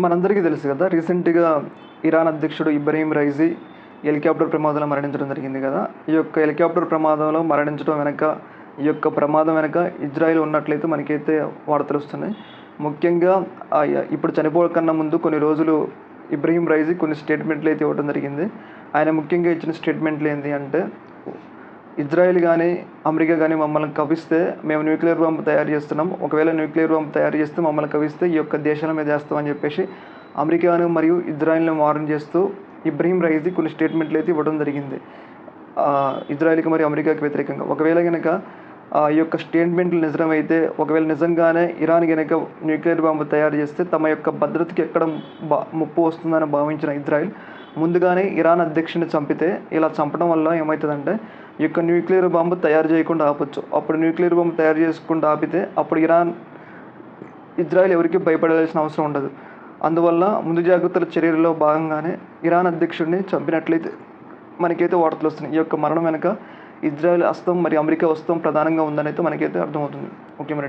మనందరికీ తెలుసు కదా రీసెంట్గా ఇరాన్ అధ్యక్షుడు ఇబ్రహీం రైజీ హెలికాప్టర్ ప్రమాదంలో మరణించడం జరిగింది కదా. ఈ యొక్క హెలికాప్టర్ ప్రమాదంలో మరణించడం వెనక ఈ యొక్క ప్రమాదం వెనక ఇజ్రాయిల్ ఉన్నట్లయితే మనకైతే వార్తలు వస్తున్నాయి. ముఖ్యంగా ఇప్పుడు చనిపోకన్నా ముందు కొన్ని రోజులు ఇబ్రహీం రైజీ కొన్ని స్టేట్మెంట్లు అయితే ఇవ్వడం జరిగింది. ఆయన ముఖ్యంగా ఇచ్చిన స్టేట్మెంట్లు ఏంటి అంటే ఇజ్రాయెల్ కానీ అమెరికా కానీ మమ్మల్ని కవిస్తే మేము న్యూక్లియర్ బాంబు తయారు చేస్తున్నాం. ఒకవేళ న్యూక్లియర్ బాంబు తయారు చేస్తే మమ్మల్ని కవిస్తే ఈ యొక్క దేశాల మీద వేస్తామని చెప్పేసి అమెరికాను మరియు ఇజ్రాయెల్ని వార్న్ చేస్తూ ఇబ్రహీం రైజీ కొన్ని స్టేట్మెంట్లు అయితే ఇవ్వడం జరిగింది. ఇజ్రాయిల్కి ఇజ్రాయెల్కి మరియు అమెరికాకి వ్యతిరేకంగా. ఒకవేళ కనుక ఆ ఈ యొక్క స్టేట్మెంట్లు నిజమైతే ఒకవేళ నిజంగానే ఇరాన్ కనుక న్యూక్లియర్ బాంబు తయారు చేస్తే తమ యొక్క భద్రతకి ఎక్కడ బా ముప్పు వస్తుందని భావించిన ఇజ్రాయెల్ ముందుగానే ఇరాన్ అధ్యక్షుని చంపితే ఇలా చంపడం వల్ల ఏమవుతుందంటే ఈ యొక్క న్యూక్లియర్ బాంబు తయారు చేయకుండా ఆపొచ్చు. అప్పుడు న్యూక్లియర్ బాంబు తయారు చేసుకుండా ఆపితే అప్పుడు ఇరాన్ ఇజ్రాయెల్ ఎవరికి భయపడాల్సిన అవసరం ఉండదు. అందువల్ల ముందు జాగ్రత్తల చర్యల్లో భాగంగానే ఇరాన్ అధ్యక్షుడిని చంపినట్లయితే మనకైతే వార్తలు వస్తున్నాయి. ఈ యొక్క మరణం వెనుక ఇజ్రాయెల్ హస్తం మరి అమెరికా హస్తం ప్రధానంగా ఉందని అయితే మనకైతే అర్థమవుతుంది. ఓకే మరి